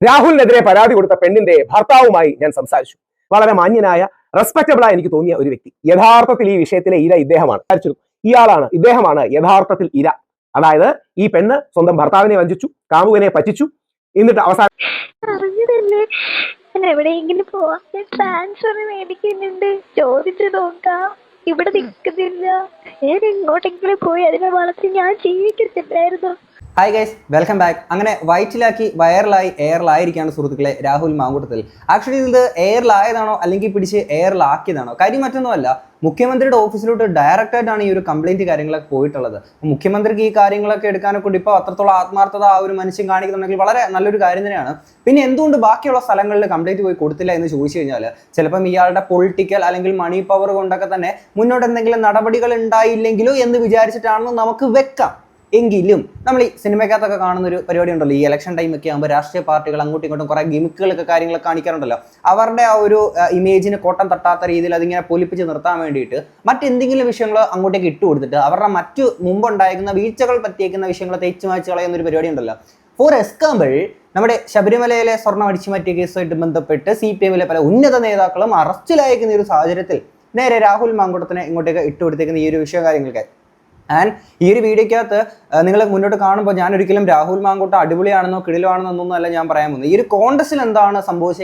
രാഹുലിനെതിരെ പരാതി കൊടുത്ത പെണ്ണിന്റെ ഭർത്താവുമായി ഞാൻ സംസാരിച്ചു. വളരെ മാന്യനായ റെസ്പെക്റ്റബിൾ ആയി എനിക്ക് തോന്നിയ ഒരു വ്യക്തി. യഥാർത്ഥത്തിൽ ഈ വിഷയത്തിലെ ഇര ഇദ്ദേഹമാണ്. ഇയാളാണ് ഇദ്ദേഹമാണ് യഥാർത്ഥത്തിൽ ഇര. അതായത് ഈ പെണ്ണ് സ്വന്തം ഭർത്താവിനെ വഞ്ചിച്ചു കാമുകനെ പറ്റിച്ചു എന്നിട്ട് അവസാനം ഇവിടെ നിൽക്കുന്നില്ല. ഞാൻ എങ്ങോട്ടെങ്കിലും പോയി അതിനെ വളർത്തി ഞാൻ ജീവിക്കത്തില്ലായിരുന്നു. ഹായ് ഗൈസ് വെൽക്കം ബാക്ക് അങ്ങനെ വയറ്റിലാക്കി വയറിലായി എയറിലായിരിക്കുകയാണ് സുഹൃത്തുക്കളെ രാഹുൽ മാങ്കൂട്ടത്തിൽ. ആക്ച്വലി ഇത് എയറിലായതാണോ അല്ലെങ്കിൽ പിടിച്ച് എയറിലാക്കിയതാണോ? കാര്യം മറ്റൊന്നുമല്ല മുഖ്യമന്ത്രിയുടെ ഓഫീസിലോട്ട് ഡയറക്റ്റായിട്ടാണ് ഈ ഒരു കംപ്ലൈന്റ് കാര്യങ്ങളൊക്കെ പോയിട്ടുള്ളത്. മുഖ്യമന്ത്രിക്ക് ഈ കാര്യങ്ങളൊക്കെ എടുക്കാനൊക്കെ കൊണ്ട് ഇപ്പോൾ അത്രത്തോളം ആത്മാർത്ഥത ആ ഒരു മനുഷ്യൻ കാണിക്കുന്നുണ്ടെങ്കിൽ വളരെ നല്ലൊരു കാര്യം തന്നെയാണ്. പിന്നെ എന്തുകൊണ്ട് ബാക്കിയുള്ള സ്ഥലങ്ങളിൽ കംപ്ലൈന്റ് പോയി കൊടുത്തില്ല എന്ന് ചോദിച്ചു കഴിഞ്ഞാൽ ചിലപ്പം ഇയാളുടെ പൊളിറ്റിക്കൽ അല്ലെങ്കിൽ മണി പവർ കൊണ്ടൊക്കെ തന്നെ മുന്നോട്ട് എന്തെങ്കിലും നടപടികൾ ഉണ്ടായില്ലെങ്കിലോ എന്ന് വിചാരിച്ചിട്ടാണെന്ന് നമുക്ക് വെക്കാം. എങ്കിലും നമ്മൾ ഈ സിനിമയ്ക്കകത്തൊക്കെ കാണുന്ന ഒരു പരിപാടി ഉണ്ടല്ലോ ഈ ഇലക്ഷൻ ടൈമൊക്കെ ആകുമ്പോൾ രാഷ്ട്രീയ പാർട്ടികൾ അങ്ങോട്ടും ഇങ്ങോട്ടും കുറേ ഗിമിക്കുകളൊക്കെ കാര്യങ്ങളൊക്കെ കാണിക്കാറുണ്ടല്ലോ. അവരുടെ ആ ഒരു ഇമേജിന് കോട്ടം തട്ടാത്ത രീതിയിൽ അതിങ്ങനെ പൊലിപ്പിച്ച് നിർത്താൻ വേണ്ടിയിട്ട് മറ്റെന്തെങ്കിലും വിഷയങ്ങൾ അങ്ങോട്ടേക്ക് ഇട്ട് കൊടുത്തിട്ട് അവരുടെ മറ്റു മുമ്പുണ്ടായിരുന്ന വീഴ്ചകൾ പറ്റിയേക്കുന്ന വിഷയങ്ങൾ തേച്ചു മാച്ച് കളയുന്ന ഒരു പരിപാടി ഉണ്ടല്ലോ. ഫോർ എക്സാമ്പിൾ നമ്മുടെ ശബരിമലയിലെ സ്വർണം അടിച്ചു മാറ്റിയ കേസുമായിട്ട് ബന്ധപ്പെട്ട് സി പി എമ്മിലെ പല ഉന്നത നേതാക്കളും അറസ്റ്റിലായിരിക്കുന്ന ഒരു സാഹചര്യത്തിൽ നേരെ രാഹുൽ മാങ്കുടത്തിനെ ഇങ്ങോട്ടേക്ക് ഇട്ടുകൊടുത്തേക്കുന്ന ഈ ഒരു വിഷയ കാര്യങ്ങൾക്ക് ആൻഡ് ഈ ഒരു വീഡിയോക്കകത്ത് നിങ്ങൾ മുന്നോട്ട് കാണുമ്പോൾ ഞാൻ ഒരിക്കലും രാഹുൽ മാങ്കോട്ട് അടിപൊളിയാണെന്നോ കിടിലാണെന്നോ അല്ല ഞാൻ പറയാൻ പോകുന്നത്. ഈ ഒരു കോണ്ടസ്റ്റിൽ എന്താണ്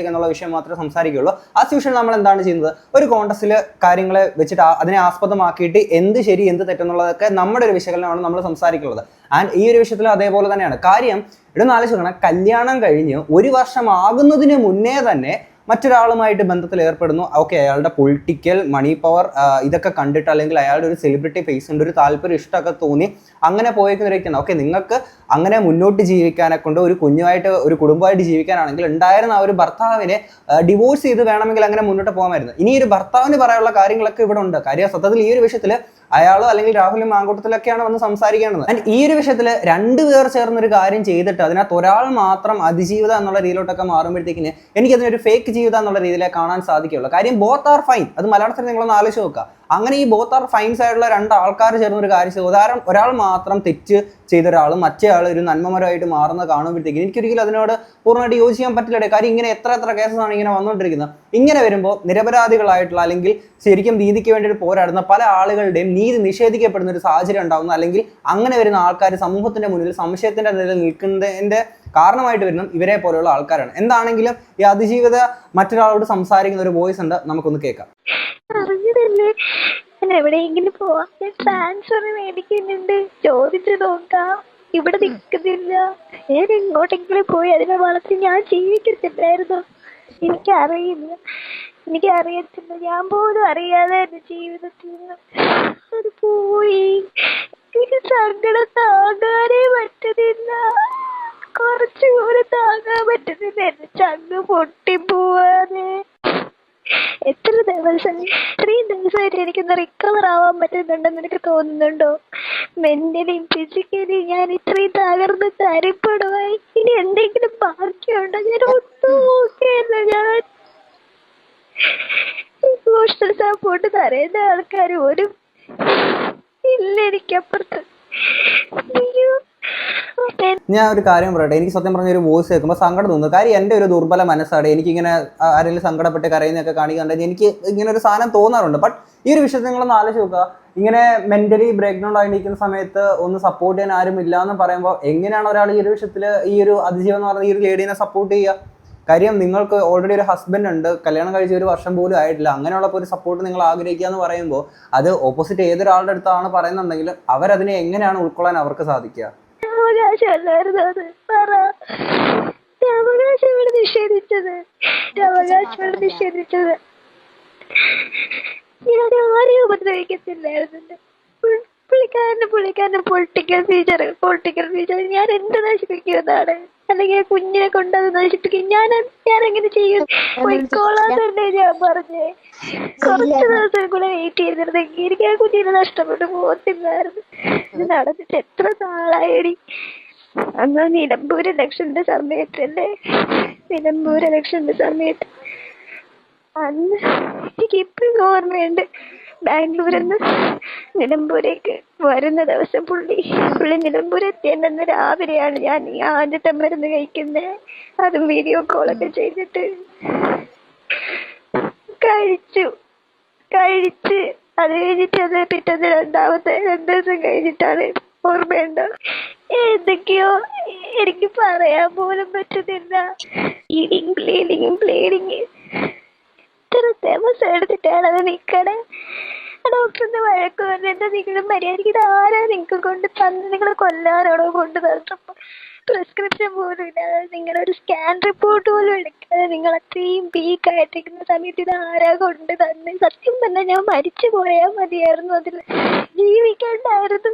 എന്നുള്ള വിഷയം മാത്രമേ സംസാരിക്കുകയുള്ളൂ. ആ വിഷയം നമ്മൾ എന്താണ് ചെയ്യുന്നത്? ഒരു കോണ്ടസ്റ്റിൽ കാര്യങ്ങളെ വെച്ചിട്ട് അതിനെ ആസ്പദമാക്കിയിട്ട് എന്ത് ശരി എന്ത് തെറ്റെന്നുള്ളതൊക്കെ നമ്മുടെ ഒരു വിശകലനമാണ് നമ്മൾ സംസാരിക്കുന്നത്. ആൻഡ് ഈ ഒരു വിഷയത്തിൽ അതേപോലെ തന്നെയാണ്. കാര്യം ഇതൊന്ന് ആലോചിക്കണം കല്യാണം കഴിഞ്ഞ് ഒരു വർഷം ആകുന്നതിന് മുന്നേ തന്നെ മറ്റൊരാളുമായിട്ട് ബന്ധത്തിൽ ഏർപ്പെടുന്നു ഓക്കെ അയാളുടെ പൊളിറ്റിക്കൽ മണി പവർ ഇതൊക്കെ കണ്ടിട്ട് അല്ലെങ്കിൽ അയാളുടെ ഒരു സെലിബ്രിറ്റി ഫേസ് ഉണ്ട് ഒരു താല്പര്യം ഇഷ്ടമൊക്കെ തോന്നി അങ്ങനെ പോയേക്കുന്നവരൊക്കെയാണ് ഓക്കെ നിങ്ങൾക്ക് അങ്ങനെ മുന്നോട്ട് ജീവിക്കാനെ കൊണ്ട് ഒരു കുഞ്ഞുമായിട്ട് ഒരു കുടുംബമായിട്ട് ജീവിക്കാനാണെങ്കിൽ ഉണ്ടായിരുന്ന ആ ഒരു ഭർത്താവിനെ ഡിവോഴ്സ് ചെയ്ത് വേണമെങ്കിൽ അങ്ങനെ മുന്നോട്ട് പോകാമായിരുന്നു. ഇനി ഒരു ഭർത്താവിന് പറയാനുള്ള കാര്യങ്ങളൊക്കെ ഇവിടെ ഉണ്ട്. കാര്യം സത്യത്തിൽ ഈ ഒരു വിഷയത്തിൽ അയാളോ അല്ലെങ്കിൽ രാഹുലും മാങ്കൂട്ടത്തിലൊക്കെയാണ് വന്ന് സംസാരിക്കേണ്ടത്. ആൻഡ് ഈ ഒരു വിഷയത്തിൽ രണ്ടുപേർ ചേർന്ന് ഒരു കാര്യം ചെയ്തിട്ട് അതിനകത്ത് ഒരാൾ മാത്രം അതിജീവിത എന്നുള്ള രീതിയിലോട്ടൊക്കെ മാറുമ്പോഴത്തേക്കിന് എനിക്കതിനൊരു ഫേക്ക് ജീവിതം എന്നുള്ള രീതിയിലേ കാണാൻ സാധിക്കുള്ളൂ കാര്യം ബോത്ത് ആർ ഫൈൻ അത് മലയാളത്തിൽ നിങ്ങളൊന്ന് ആലോചിച്ച് നോക്കുക. അങ്ങനെ ഈ ബോത്ത് ആർ ഫൈൻസ് ആയിട്ടുള്ള രണ്ട് ആൾക്കാർ ചേർന്ന് ഒരു കാര്യം ഉദാഹരണം ഒരാൾ മാത്രം തെറ്റ് ചെയ്ത ഒരാൾ മറ്റേ ആൾ ഒരു നന്മമരമായിട്ട് മാറുന്നത് കാണുമ്പോഴത്തേക്കും എനിക്കൊരിക്കലും അതിനോട് പൂർണമായിട്ട് യോജിക്കാൻ പറ്റില്ല കാര്യം ഇങ്ങനെ എത്ര എത്ര കേസസാണ് ഇങ്ങനെ വന്നുകൊണ്ടിരിക്കുന്നത്. ഇങ്ങനെ വരുമ്പോൾ നിരപരാധികളായിട്ടുള്ള അല്ലെങ്കിൽ ശരിക്കും നീതിക്ക് വേണ്ടിയിട്ട് പോരാടുന്ന പല ആളുകളുടെയും നീതി നിഷേധിക്കപ്പെടുന്ന ഒരു സാഹചര്യം ഉണ്ടാകുന്നു അല്ലെങ്കിൽ അങ്ങനെ വരുന്ന ആൾക്കാർ സമൂഹത്തിന്റെ മുന്നിൽ സംശയത്തിന്റെ നിലയിൽ നിൽക്കുന്നതിന്റെ കാരണമായിട്ട് വരുന്ന ഇവരെ പോലെയുള്ള ആൾക്കാരാണ്. എന്താണെങ്കിലും ഈ അതിജീവിത മറ്റൊരാളോട് സംസാരിക്കുന്ന ഒരു വോയിസ് ഉണ്ട്. നമുക്കൊന്ന് കേൾക്കാം. ഞാൻ എവിടെയെങ്കിലും പോവാം. ഞാൻ ട്രാൻസ്ഫർ മേടിക്കുന്നുണ്ട്. ചോദിച്ചു നോക്കാം. ഇവിടെ നിൽക്കുന്നില്ല. ഞാൻ എങ്ങോട്ടെങ്കിലും പോയി അതിനെ വളർത്തി ഞാൻ ജീവിക്കത്തില്ലായിരുന്നു? എനിക്കറിയില്ല. എനിക്കറിയത്തില്ല. ഞാൻ പോലും അറിയാതെ എന്റെ ജീവിതത്തിൽ നിന്ന് അത് പോയി. എനിക്ക് സങ്കടം താങ്ങാനേ പറ്റുന്നില്ല. കുറച്ചു കൂടെ താങ്ങാൻ പറ്റുന്നില്ല. എന്റെ ചങ്ങ് പൊട്ടിപ്പോവാതെ എത്ര ദിവസം ഇത്രയും ദിവസമായിട്ട് എനിക്കൊന്ന് റിക്കവർ ആവാൻ പറ്റുന്നുണ്ടെന്ന് എനിക്ക് തോന്നുന്നുണ്ടോ? മെന്റലിയും ഫിസിക്കലിയും ഞാൻ ഇത്രയും തകർന്ന് തരിപ്പെടുവായി ഇനി എന്തെങ്കിലും ബാക്കിയുണ്ടോ? ഞാൻ ഒട്ടും നോക്കിയല്ല ഞാൻ. ഇമോഷണൽ സപ്പോർട്ട് തരേണ്ട ആൾക്കാർ ഒരു ഇല്ല എനിക്കപ്പുറത്ത് അയ്യോ ഞാൻ ഒരു കാര്യം പറയട്ടെ. എനിക്ക് സത്യം പറഞ്ഞ ഒരു വോയിസ് കേൾക്കുമ്പോൾ സങ്കടം തോന്നുന്നു കാര്യം എന്റെ ഒരു ദുർബല മനസ്സാണ്. എനിക്കിങ്ങനെ ആരെങ്കിലും സങ്കടപ്പെട്ട് കരയുന്നൊക്കെ കാണിക്കാണ്ട് എനിക്ക് ഇങ്ങനെ ഒരു സാധനം തോന്നാറുണ്ട്. ബട്ട് ഈ ഒരു വിഷയത്തിൽ നിങ്ങളൊന്ന് ആലോചിച്ച് നോക്കുക. ഇങ്ങനെ മെന്റലി ബ്രേക്ക് ഡൗൺ ആയിരിക്കുന്ന സമയത്ത് ഒന്ന് സപ്പോർട്ട് ചെയ്യാൻ ആരും ഇല്ല എന്ന് പറയുമ്പോൾ എങ്ങനെയാണ് ഒരാൾ ഈ ഒരു വിഷയത്തിൽ ഈ ഒരു അതിജീവൻ എന്ന് പറയുന്ന ഈ ഒരു ലേഡീനെ സപ്പോർട്ട് ചെയ്യുക? കാര്യം നിങ്ങൾക്ക് ഓൾറെഡി ഒരു ഹസ്ബൻഡ് ഉണ്ട്. കല്യാണം കഴിച്ച ഒരു വർഷം പോലും ആയിട്ടില്ല. അങ്ങനെയുള്ളപ്പോൾ ഒരു സപ്പോർട്ട് നിങ്ങൾ ആഗ്രഹിക്കുക എന്ന് പറയുമ്പോൾ അത് ഓപ്പോസിറ്റ് ഏതൊരാളുടെ അടുത്താണ് പറയുന്നുണ്ടെങ്കിലും അവരതിനെ എങ്ങനെയാണ് ഉൾക്കൊള്ളാൻ അവർക്ക് സാധിക്കുക? അവകാശമല്ലായിരുന്നു അത് പറ. അവകാശം ഇവിടെ നിഷേധിച്ചത്. അവകാശം ഇവിടെ നിഷേധിച്ചത്. ഞാൻ ആരെയും ഉപദ്രവിക്കത്തില്ലായിരുന്നു പുള്ളിക്കാരന് പുള്ളിക്കാരന്റെ പൊളിറ്റിക്കൽ ഫ്യൂച്ചർ പൊളിറ്റിക്കൽ ഫ്യൂച്ചർ ഞാൻ എന്ത് നശിപ്പിക്കുന്നതാണ് അല്ലെങ്കിൽ കുഞ്ഞിനെ കൊണ്ട് അത് നശിപ്പിക്കും. ഞാൻ ഞാൻ എങ്ങനെ ചെയ്യും? പൊയ്ക്കോളാന്നുണ്ടേ ഞാൻ പറഞ്ഞേ. കുറച്ച് ദിവസം കൂടെ വെയിറ്റ് ചെയ്തിരുന്നെങ്കിൽ എനിക്ക് ആ കുഞ്ഞിനെ നഷ്ടപ്പെട്ടു പോകത്തില്ലായിരുന്നു. ഇത് നടന്നിട്ട് എത്ര നാളായടി? അന്ന് നിലമ്പൂർ ഇലക്ഷന്റെ സമയത്ത് അല്ലേ? നിലമ്പൂർ ഇലക്ഷന്റെ സമയത്ത് അന്ന് എനിക്ക് ഇപ്പോഴും ഓർമ്മയുണ്ട്. ബാംഗ്ലൂരിൽ നിന്ന് നിലമ്പൂരേക്ക് വരുന്ന ദിവസം പുള്ളി പുള്ളി നിലമ്പൂർ എത്തിയെന്ന് രാവിലെയാണ് ഞാൻ ഈ ആദ്യത്തെ മരുന്ന് കഴിക്കുന്നത് അതും വീഡിയോ കോളൊക്കെ ചെയ്തിട്ട് കഴിച്ചു. കഴിച്ച് അത് കഴിഞ്ഞിട്ട് അത് പിറ്റേന്ന് രണ്ടാമത്തെ രണ്ട് ദിവസം കഴിഞ്ഞിട്ടാണ് ഓർമ്മയുണ്ടോ. എന്തൊക്കെയോ എനിക്ക് പറയാൻ പോലും പറ്റുന്നില്ല. ബ്ലീഡിങ് ബ്ലീഡിങ് ബ്ലീഡിങ് ഇത്ര ദിവസം എടുത്തിട്ടാണ് അത് നിക്കണേ? ഡോക്ടറിന്റെ വഴക്ക് പറഞ്ഞിട്ട് നിങ്ങൾ മര്യാദയ്ക്ക് ആരാ നിങ്ങൾക്ക് കൊണ്ട് തന്ന് നിങ്ങൾ കൊല്ലാനാണോ കൊണ്ട് തന്നപ്പോ പ്രിസ്ക്രിപ്ഷൻ പോലും ഇല്ലാതെ നിങ്ങളൊരു സ്കാൻ റിപ്പോർട്ട് പോലും എടുക്കാതെ നിങ്ങൾ അത്രയും വീക്ക് ആയിട്ടിരിക്കുന്ന സമയത്ത് ഇത് ആരാ കൊണ്ട് തന്നെ സത്യം പറഞ്ഞാൽ ഞാൻ മരിച്ചു പോയാൽ മതിയായിരുന്നു അതിൽ ജീവിക്കണ്ടായിരുന്നു.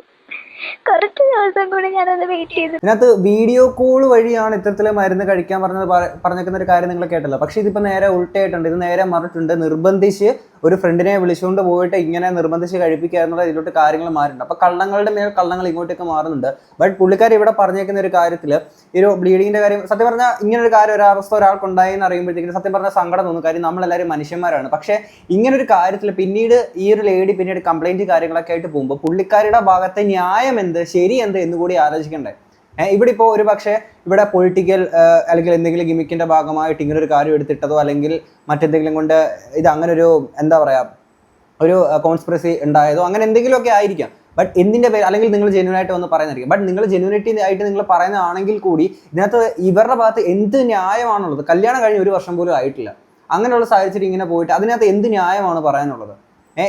കുറച്ച് ദിവസം കൂടി ഞാനത് വെയിറ്റ് ചെയ്തു ഇതിനകത്ത് വീഡിയോ കോൾ വഴിയാണ് ഇത്തരത്തിലെ മരുന്ന് കഴിക്കാൻ പറഞ്ഞത് പറ- പറഞ്ഞേക്കുന്ന ഒരു കാര്യം നിങ്ങൾ കേട്ടല്ലോ. പക്ഷെ ഇതിപ്പോ നേരെ ഉൾട്ടായിട്ടുണ്ട് ഇത് നേരെ മറിട്ടുണ്ട് നിർബന്ധിച്ച് ഒരു ഫ്രണ്ടിനെ വിളിച്ചുകൊണ്ട് പോയിട്ട് ഇങ്ങനെ നിർബന്ധിച്ച് കഴിപ്പിക്കുക എന്നുള്ള ഇതിലോട്ട് കാര്യങ്ങൾ മാറുന്നുണ്ട് അപ്പൊ കള്ളങ്ങളുടെ മേൽ കള്ളങ്ങൾ ഇങ്ങോട്ടേക്ക് മാറുന്നുണ്ട്. ബട്ട് പുള്ളിക്കാർ ഇവിടെ പറഞ്ഞേക്കുന്ന ഒരു കാര്യത്തിൽ ഈ ഒരു ബ്ലീഡിങ്ങിന്റെ കാര്യം സത്യം പറഞ്ഞാൽ ഇങ്ങനെ ഒരു കാര്യം ഒരവസ്ഥ അവസ്ഥ ഒരാൾക്ക് ഉണ്ടായി എന്ന് അറിയുമ്പോഴത്തേക്കും സത്യം പറഞ്ഞാൽ സങ്കടം തോന്നും. കാര്യം നമ്മളെല്ലാവരും മനുഷ്യന്മാരാണ്. പക്ഷേ ഇങ്ങനൊരു കാര്യത്തിൽ പിന്നീട് ഈ ഒരു ലേഡി പിന്നീട് കംപ്ലൈന്റ് കാര്യങ്ങളൊക്കെ ആയിട്ട് പോകുമ്പോൾ പുള്ളിക്കാരുടെ ഭാഗത്തെ ന്യായം എന്ത് ശരി എന്ത് എന്ന് കൂടി ആലോചിക്കണ്ടേ. ഇവിടെ ഇപ്പോൾ ഒരു പക്ഷേ ഇവിടെ പൊളിറ്റിക്കൽ അല്ലെങ്കിൽ എന്തെങ്കിലും ഗിമിക്കിന്റെ ഭാഗമായിട്ട് ഇങ്ങനെ ഒരു കാര്യം എടുത്തിട്ടതോ അല്ലെങ്കിൽ മറ്റെന്തെങ്കിലും കൊണ്ട് ഇത് അങ്ങനെ ഒരു എന്താ പറയുക ഒരു കോൺസ്പിറസി ഉണ്ടായതോ അങ്ങനെ എന്തെങ്കിലുമൊക്കെ ആയിരിക്കാം. ബട്ട് എന്തിന്റെ പേര് അല്ലെങ്കിൽ നിങ്ങൾ ജെന്യൂൻ ആയിട്ട് വന്ന് പറയുന്നതായിരിക്കും. ബട്ട് നിങ്ങൾ ജെന്യൂനിറ്റി ആയിട്ട് നിങ്ങൾ പറയുന്നതാണെങ്കിൽ കൂടി ഇതിനകത്ത് ഇവരുടെ ഭാഗത്ത് എന്ത് ന്യായമാണുള്ളത്? കല്യാണം കഴിഞ്ഞ് ഒരു വർഷം പോലും ആയിട്ടില്ല. അങ്ങനെയുള്ള സാഹചര്യം ഇങ്ങനെ പോയിട്ട് അതിനകത്ത് എന്ത് ന്യായമാണ് പറയാനുള്ളത്?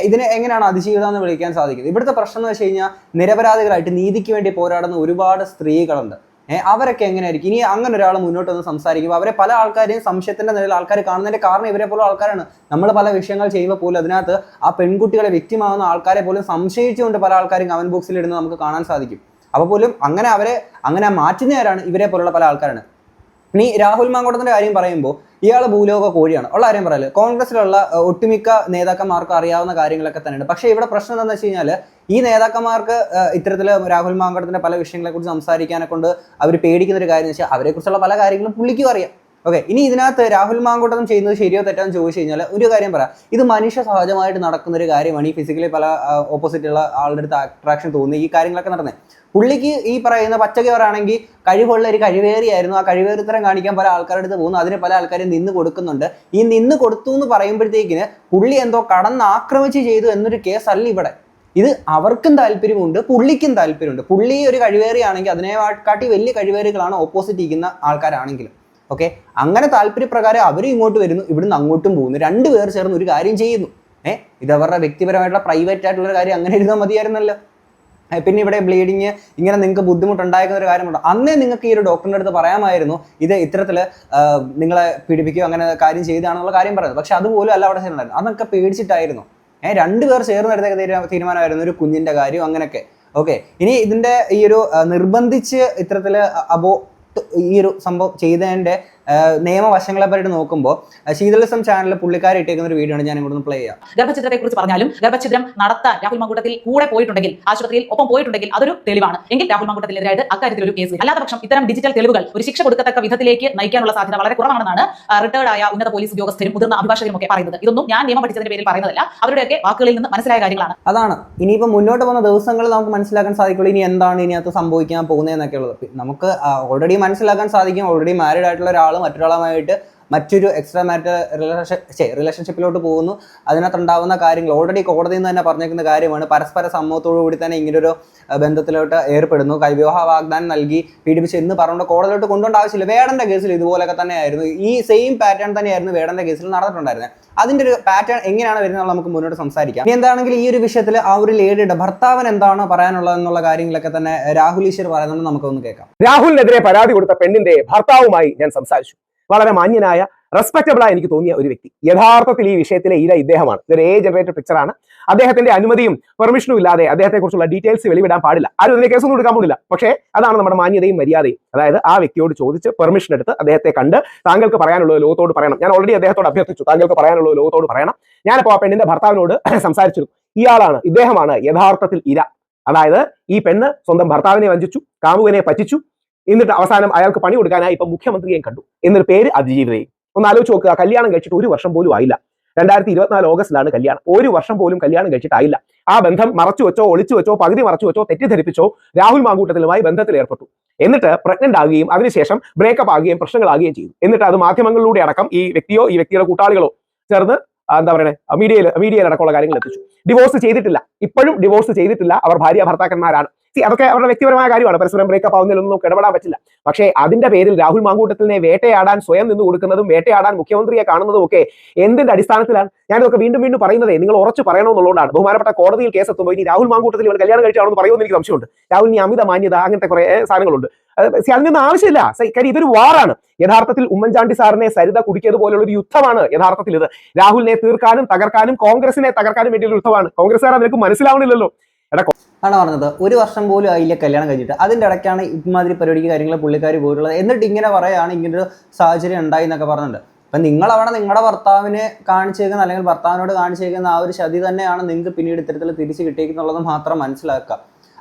ഇതിനെ എങ്ങനെയാണ് അതിജീവിതം എന്ന് വിളിക്കാൻ സാധിക്കുന്നത്? ഇവിടുത്തെ പ്രശ്നം എന്ന് വെച്ച് കഴിഞ്ഞാൽ നിരപരാധികളായിട്ട് നീതിക്ക് വേണ്ടി പോരാടുന്ന ഒരുപാട് സ്ത്രീകളുണ്ട്. അവരൊക്കെ എങ്ങനെയായിരിക്കും? ഇനി അങ്ങനെ ഒരാൾ മുന്നോട്ട് വന്ന് സംസാരിക്കുമ്പോൾ അവരെ പല ആൾക്കാരെയും സംശയത്തിന്റെ നിലയിൽ ആൾക്കാർ കാണുന്നതിന്റെ കാരണം ഇവരെ പോലുള്ള ആൾക്കാരാണ്. നമ്മൾ പല വിഷയങ്ങൾ ചെയ്യുമ്പോൾ പോലും അതിനകത്ത് ആ പെൺകുട്ടികളെ വ്യക്തിമാകുന്ന ആൾക്കാരെ പോലും സംശയിച്ചുകൊണ്ട് പല ആൾക്കാരും കമന്റ് ബോക്സിൽ ഇടുന്നത് നമുക്ക് കാണാൻ സാധിക്കും. അപ്പോൾ പോലും അങ്ങനെ അവരെ അങ്ങനെ മാറ്റുന്നവരാണ് ഇവരെ പോലുള്ള പല ആൾക്കാരാണ്. ഇനി രാഹുൽ മാങ്കോട്ടത്തിന്റെ കാര്യം പറയുമ്പോൾ ഇയാൾ ഭൂലോക കോഴിയാണ്. ഉള്ള കാര്യം പറയൽ കോൺഗ്രസിലുള്ള ഒട്ടുമിക്ക നേതാക്കന്മാർക്ക് അറിയാവുന്ന കാര്യങ്ങളൊക്കെ തന്നെയാണ് പക്ഷേ ഇവിടെ പ്രശ്നം എന്താണെന്ന് വെച്ച് കഴിഞ്ഞാൽ ഈ നേതാക്കന്മാർക്ക് ഇത്തരത്തിൽ രാഹുൽ മാങ്കോട്ടത്തിന്റെ പല വിഷയങ്ങളെ കുറിച്ച് സംസാരിക്കാനെ കൊണ്ട് അവർ പേടിക്കുന്ന ഒരു കാര്യം എന്ന് വെച്ചാൽ അവരെക്കുറിച്ചുള്ള പല കാര്യങ്ങളും പുള്ളിക്കും അറിയാം. ഓക്കെ ഇനി ഇതിനകത്ത് രാഹുൽ മാങ്കോട്ടം ചെയ്യുന്നത് ശരിയോ തെറ്റോ എന്ന് ചോദിച്ചു കഴിഞ്ഞാൽ ഒരു കാര്യം പറയാം. ഇത് മനുഷ്യ സഹജമായിട്ട് നടക്കുന്ന ഒരു കാര്യമാണ്. ഈ ഫിസിക്കലി പല ഓപ്പോസിറ്റ് ഉള്ള ആളുടെ അടുത്ത് അട്രാക്ഷൻ തോന്നി ഈ കാര്യങ്ങളൊക്കെ നടന്നത് പുള്ളിക്ക് ഈ പറയുന്ന പച്ചക്കവറാണെങ്കിൽ കഴിവുള്ള ഒരു കഴിവേറിയായിരുന്നു. ആ കഴിവേറിത്തരം കാണിക്കാൻ പല ആൾക്കാരുടെ അടുത്ത് പോകുന്നു. അതിന് പല ആൾക്കാരും നിന്ന് കൊടുക്കുന്നുണ്ട്. ഈ നിന്ന് കൊടുത്തു എന്ന് പറയുമ്പോഴത്തേക്കിന് പുള്ളി എന്തോ കടന്ന് ആക്രമിച്ച് ചെയ്തു എന്നൊരു കേസ് അല്ല ഇവിടെ. ഇത് അവർക്കും താല്പര്യമുണ്ട് പുള്ളിക്കും താല്പര്യമുണ്ട്. പുള്ളി ഒരു കഴിവേറിയാണെങ്കിൽ അതിനെ കാട്ടി വലിയ കഴിവേറികളാണ് ഓപ്പോസിറ്റ് ഇരിക്കുന്ന ആൾക്കാരാണെങ്കിലും. ഓക്കെ അങ്ങനെ താല്പര്യപ്രകാരം അവരും ഇങ്ങോട്ട് വരുന്നു ഇവിടുന്ന് അങ്ങോട്ടും പോകുന്നു. രണ്ട് രണ്ടുപേർ ചേർന്ന് ഒരു കാര്യം ചെയ്യുന്നു. ഏഹ് ഇത് അവരുടെ വ്യക്തിപരമായിട്ടുള്ള പ്രൈവറ്റ് ആയിട്ടുള്ള കാര്യം അങ്ങനെ എഴുതാൻ മതിയായിരുന്നല്ലോ. പിന്നെ ഇവിടെ ബ്ലീഡിങ് ഇങ്ങനെ നിങ്ങൾക്ക് ബുദ്ധിമുട്ടുണ്ടാക്കുന്ന ഒരു കാര്യമുണ്ട്. അന്നേ നിങ്ങൾക്ക് ഈ ഒരു ഡോക്ടറിന്റെ അടുത്ത് പറയാമായിരുന്നു ഇത് ഇത്തരത്തിൽ നിങ്ങളെ പീഡിപ്പിക്കുകയോ അങ്ങനെ കാര്യം ചെയ്താണെന്നുള്ള കാര്യം പറയുന്നത് പക്ഷെ അതുപോലും അല്ല അവിടെ ചെയ്യുന്നുണ്ടായിരുന്നു അതൊക്കെ പേടിച്ചിട്ടായിരുന്നു. ഏഹ് രണ്ടുപേർ ചേർന്നെടുത്ത തീരുമാനമായിരുന്നു ഒരു കുഞ്ഞിന്റെ കാര്യം അങ്ങനെയൊക്കെ. ഓക്കെ ഇനി ഇതിന്റെ ഈ ഒരു നിർബന്ധിച്ച് ഇത്തരത്തിൽ അബോ ഈ ഒരു സംഭവം ചെയ്തതിന്റെ ആ, നിയമവശങ്ങളെ പറ്റി നോക്കുമ്പോൾ ശീതളിസം ചാനലിൽ പുള്ളിക്കാരി ഇട്ടേക്കുന്ന ഒരു വീഡിയോ ആണ് ഞാൻ ഇങ്ങോട്ട് പ്ലേ ചെയ്യാം. ഗർഭഛിദ്രത്തെ കുറിച്ച് പറഞ്ഞാലും ഗർഭഛിദ്രം നടത്താൻ രാഹുൽ മങ്കൂട്ടത്തിൽ കൂടെ പോയിട്ടുണ്ടെങ്കിൽ ആശുപത്രിയിൽ ഒപ്പം പോയിട്ടുണ്ടെങ്കിൽ അതൊരു തെളിവാണ്. എങ്കിൽ രാഹുൽ മങ്കൂട്ടത്തിനെതിരായിട്ട് അക്കാര്യത്തിൽ ഒരു കേസ് അല്ലാത്ത പക്ഷം ഇത്തരം ഡിജിറ്റൽ തെളിവുകൾ ഒരു ശിക്ഷ കൊടുക്കത്തക്ക വിധത്തിലേക്ക് നയിക്കാനുള്ള സാധ്യത വളരെ കുറവാണെന്നാണ് റിട്ടയർഡ് ആയ ഉന്നത പോലീസ് ഉദ്യോഗസ്ഥരും മുതിർന്ന അഭിഭാഷകരും ഒക്കെ പറയുന്നത്. ഇതൊന്നും ഞാൻ നിയമം പഠിച്ചതിന്റെ പേരിൽ പറയുന്നതല്ല. അവരുടെയൊക്കെ വാക്കുകളിൽ നിന്ന് മനസ്സിലായ കാര്യങ്ങളാണ്. അതാണ്. ഇനിയിപ്പോൾ മുന്നോട്ട് പോകുന്ന ദിവസങ്ങളിൽ നമുക്ക് മനസ്സിലാക്കാൻ സാധിക്കുള്ളൂ ഇനി എന്താണ് ഇനി അത് സംഭവിക്കാൻ പോകുന്നതെന്നൊക്കെ ഉള്ളത് നമുക്ക് ഓൾറെഡി മനസ്സിലാക്കാൻ സാധിക്കും. ഓൾറെഡി മാരീഡ് ആയിട്ടുള്ള ഒരാൾ മറ്റൊരാളുമായിട്ട് മറ്റൊരു എക്സ്ട്രാ മാരിറ്റൽ റിലേഷൻ റിലേഷൻഷിപ്പിലോട്ട് പോകുന്നു. അതിനകത്തുണ്ടാവുന്ന കാര്യങ്ങൾ ഓൾറെഡി കോടതി നിന്ന് തന്നെ പറഞ്ഞേക്കുന്ന കാര്യമാണ്. പരസ്പര സമ്മതത്തോടു കൂടി തന്നെ ഇങ്ങനൊരു ബന്ധത്തിലോട്ട് ഏർപ്പെടുന്നു. കൈവിവാഹ വാഗ്ദാനം നൽകി പീഡിപ്പിച്ച്. എന്ന് പറഞ്ഞുകൊണ്ട് കോടതിയിലോട്ട് കൊണ്ടുപോകേണ്ട ആവശ്യമില്ല. വേടന്റെ കേസിൽ ഇതുപോലൊക്കെ തന്നെയായിരുന്നു. ഈ സെയിം പാറ്റേൺ തന്നെയായിരുന്നു വേടന്റെ കേസിൽ നടന്നിട്ടുണ്ടായിരുന്നത് അതിന്റെ ഒരു പാറ്റേൺ എങ്ങനെയാണ് വരുന്നത് നമുക്ക് മുന്നോട്ട് സംസാരിക്കാം. ഇനി എന്താണെങ്കിൽ ഈ ഒരു വിഷയത്തിൽ ആ ഒരു ലേഡിയുടെ ഭർത്താവിന് എന്താണ് പറയാനുള്ളത് എന്നുള്ള കാര്യങ്ങളൊക്കെ തന്നെ രാഹുൽ ഈശ്വർ പറയുന്നുണ്ട്. നമുക്കൊന്ന് കേൾക്കാം. രാഹുലിനെതിരെ പരാതി കൊടുത്ത പെണ്ണിന്റെ ഭർത്താവുമായി ഞാൻ സംസാരിച്ചു. വളരെ മാന്യനായ റെസ്പെക്റ്റബിൾ ആയി എനിക്ക് തോന്നിയ ഒരു വ്യക്തി. യഥാർത്ഥത്തിൽ ഈ വിഷയത്തിലെ ഇര ഇദ്ദേഹമാണ്. ഇതൊരു എ ജനറേറ്റഡ് പിക്ചറാണ് അദ്ദേഹത്തിന്റെ അനുമതിയും പെർമിഷനും ഇല്ലാതെ അദ്ദേഹത്തെ കുറിച്ചുള്ള ഡീറ്റെയിൽസ് വെളിവിടാൻ പാടില്ല. ആരും ഇതിനെ കേസൊന്നും എടുക്കാൻ പോകില്ല പക്ഷേ അതാണ് നമ്മുടെ മാന്യതയും മര്യാദയും. അതായത് ആ വ്യക്തിയോട് ചോദിച്ച് പെർമിഷൻ എടുത്ത് അദ്ദേഹത്തെ കണ്ട് താങ്കൾക്ക് പറയാനുള്ളത് ലോകത്തോട് പറയണം. ഞാൻ ഓൾറെഡി അദ്ദേഹത്തോട് അഭ്യർത്ഥിച്ചു. താങ്കൾക്ക് പറയാനുള്ളത് ലോകത്തോട് പറയണം. ഞാനിപ്പോൾ ആ പെണ്ണിന്റെ ഭർത്താവിനോട് സംസാരിച്ചിരുന്നു. ഇയാളാണ് ഇദ്ദേഹമാണ് യഥാർത്ഥത്തിൽ ഇര. അതായത് ഈ പെണ്ണ് സ്വന്തം ഭർത്താവിനെ വഞ്ചിച്ചു കാമുകനെ പറ്റിച്ചു എന്നിട്ട് അവസാനം അയാൾക്ക് പണി കൊടുക്കാനായി ഇപ്പൊ മുഖ്യമന്ത്രിയെയും കണ്ടു. എന്നൊരു പേര് അതിജീവിതയും ഒന്ന് ആലോചിച്ച് നോക്കുക കല്യാണം കഴിച്ചിട്ട് ഒരു വർഷം പോലും ആയില്ല. രണ്ടായിരത്തി ഇരുപത്തിനാല് ഓഗസ്റ്റിലാണ് കല്യാണം. ഒരു വർഷം പോലും കല്യാണം കഴിച്ചിട്ടായില്ല ആ ബന്ധം മറച്ചു വെച്ചോ ഒളിച്ചു വെച്ചോ പകുതി മറച്ചു വെച്ചോ തെറ്റിദ്ധരിപ്പിച്ചോ രാഹുൽ മാങ്കൂട്ടത്തിലുമായി ബന്ധത്തിൽ ഏർപ്പെട്ടു എന്നിട്ട് പ്രഗ്നന്റ് ആകുകയും അതിനുശേഷം ബ്രേക്കപ്പ് ആകുകയും പ്രശ്നങ്ങളാകുകയും ചെയ്തു. എന്നിട്ട് അത് മാധ്യമങ്ങളിലൂടെ അടക്കം ഈ വ്യക്തിയോ ഈ വ്യക്തിയുടെ കൂട്ടാളികളോ ചേർന്ന് എന്താ പറയുക മീഡിയയിൽ മീഡിയയിൽ അടക്കമുള്ള കാര്യങ്ങൾ എത്തിച്ചു. ഡിവോഴ്സ് ചെയ്തിട്ടില്ല. ഇപ്പോഴും ഡിവോഴ്സ് ചെയ്തിട്ടില്ല. അവർ ഭാര്യ ഭർത്താക്കന്മാരാണ്. See, അതൊക്കെ അവരുടെ വ്യക്തിപരമായ കാര്യമാണ്. പരസ്പരം ബ്രേക്കപ്പ് ആവുന്നതിലൊന്നും നമുക്ക് ഇടപെടാൻ പറ്റില്ല. പക്ഷേ അതിന്റെ പേരിൽ രാഹുൽ മാങ്കൂട്ടത്തിനെ വേട്ടയാടാൻ സ്വയം നിന്ന് കൊടുക്കുന്നതും വേട്ടയാടാൻ മുഖ്യമന്ത്രിയെ കാണുന്നതും ഒക്കെ എന്തിന്റെ അടിസ്ഥാനത്തിലാണ്? ഞാനിതൊക്കെ വീണ്ടും വീണ്ടും പറയുന്നതേ നിങ്ങൾ ഉറച്ചു പറയണമെന്നുള്ളതാണ് ബഹുമാനപ്പെട്ട കോടതിയിൽ കേസ് എത്തുമ്പോൾ ഇനി രാഹുൽ മാങ്കൂട്ടത്തിൽ ഇവർ കല്യാണം കഴിച്ചാണെന്ന് പറയുമെന്ന് എനിക്ക് സംശയമുണ്ട്. രാഹുൽ ഇനി അമിത മാന്യത അങ്ങനത്തെ കുറെ സാധനങ്ങളുണ്ട്. അതിനൊന്നും ആവശ്യമില്ല. കാര്യം ഇതൊരു വാറാണ് യഥാർത്ഥത്തിൽ ഉമ്മൻചാണ്ടി സാറിനെ സരിത കുടിക്കിയത് പോലുള്ള ഒരു യുദ്ധമാണ് യഥാർത്ഥത്തിൽ ഇത്. രാഹുലിനെ തീർക്കാനും തകർക്കാനും കോൺഗ്രസിനെ തകർക്കാനും വേണ്ടിയുള്ള യുദ്ധമാണ്. കോൺഗ്രസ്സുകാർ അതിലേക്ക് മനസ്സിലാവണില്ലല്ലോ. ആണ് പറഞ്ഞത്. ഒരു വർഷം പോലും ആയില്ല കല്യാണം കഴിഞ്ഞിട്ട്. അതിന്റെ ഇടയ്ക്കാണ് ഇമാതിരി പരിപാടിക്ക് കാര്യങ്ങൾ പുള്ളിക്കാർ പോയിട്ടുള്ളത്. എന്നിട്ട് ഇങ്ങനെ പറയാണ് ഒരു സാഹചര്യം ഉണ്ടായി എന്നൊക്കെ പറഞ്ഞിട്ടുണ്ട് അപ്പം നിങ്ങളവിടെ നിങ്ങളുടെ ഭർത്താവിനെ കാണിച്ചേക്കുന്ന അല്ലെങ്കിൽ ഭർത്താവിനോട് കാണിച്ചേക്കുന്ന ആ ഒരു ചതി തന്നെയാണ് നിങ്ങൾക്ക് പിന്നീട് ഇത്തരത്തിൽ തിരിച്ച് കിട്ടിയിരിക്കുന്നുള്ളത് മാത്രം മനസ്സിലാക്കുക.